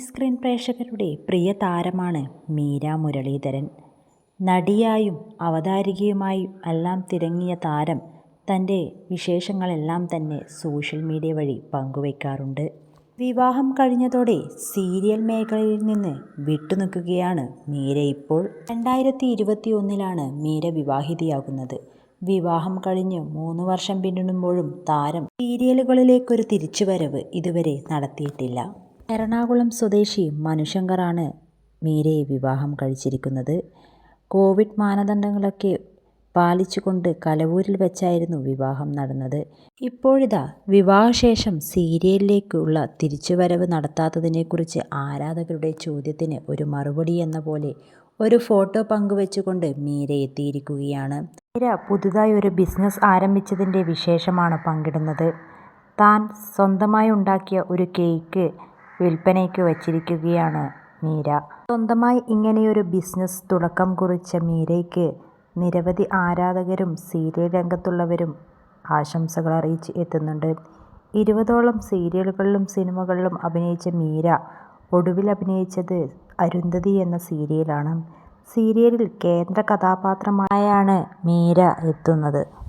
Screen പ്രേക്ഷകരുടെ പ്രിയ താരമാണ് മീര മുരളീധരൻ. നടിയായും അവതാരികയുമായും എല്ലാം തിരങ്ങിയ താരം തന്റെ വിശേഷങ്ങളെല്ലാം തന്നെ സോഷ്യൽ മീഡിയ വഴി പങ്കുവയ്ക്കാറുണ്ട് വിവാഹം കഴിഞ്ഞതോടെ സീരിയൽ മേഖലയിൽ നിന്ന് വിട്ടുനിൽക്കുകയാണ് മീര ഇപ്പോൾ. രണ്ടായിരത്തി ഇരുപത്തി ഒന്നിലാണ് മീര വിവാഹിതയാകുന്നത്. വിവാഹം കഴിഞ്ഞ് മൂന്ന് വർഷം പിന്നിടുമ്പോഴും താരം സീരിയലുകളിലേക്കൊരു തിരിച്ചുവരവ് ഇതുവരെ നടത്തിയിട്ടില്ല. എറണാകുളം സ്വദേശി മനുശങ്കറാണ് മീരയെ വിവാഹം കഴിച്ചിരിക്കുന്നത്. കോവിഡ് മാനദണ്ഡങ്ങളൊക്കെ പാലിച്ചുകൊണ്ട് കലവൂരിൽ വെച്ചായിരുന്നു വിവാഹം നടന്നത്. ഇപ്പോഴിതാ വിവാഹശേഷം സീരിയലിലേക്കുള്ള തിരിച്ചുവരവ് നടത്താത്തതിനെക്കുറിച്ച് ആരാധകരുടെ ചോദ്യത്തിന് ഒരു മറുപടി എന്ന പോലെ ഒരു ഫോട്ടോ പങ്കുവെച്ചുകൊണ്ട് മീര എത്തിയിരിക്കുകയാണ്. മീര പുതുതായി ഒരു ബിസിനസ് ആരംഭിച്ചതിന്റെ വിശേഷമാണ് പങ്കിടുന്നത്. താൻ സ്വന്തമായി ഉണ്ടാക്കിയ ഒരു കേക്ക് വിൽപ്പനയ്ക്ക് വച്ചിരിക്കുകയാണ് മീര. സ്വന്തമായി ഇങ്ങനെയൊരു ബിസിനസ് തുടക്കം കുറിച്ച മീരയ്ക്ക് നിരവധി ആരാധകരും സീരിയൽ രംഗത്തുള്ളവരും ആശംസകൾ അറിയിച്ച് എത്തുന്നുണ്ട്. ഇരുപതോളം സീരിയലുകളിലും സിനിമകളിലും അഭിനയിച്ച മീര ഒടുവിൽ അഭിനയിച്ചത് അരുന്ധതി എന്ന സീരിയലാണ്. സീരിയലിൽ കേന്ദ്ര കഥാപാത്രമായാണ് മീര എത്തുന്നത്.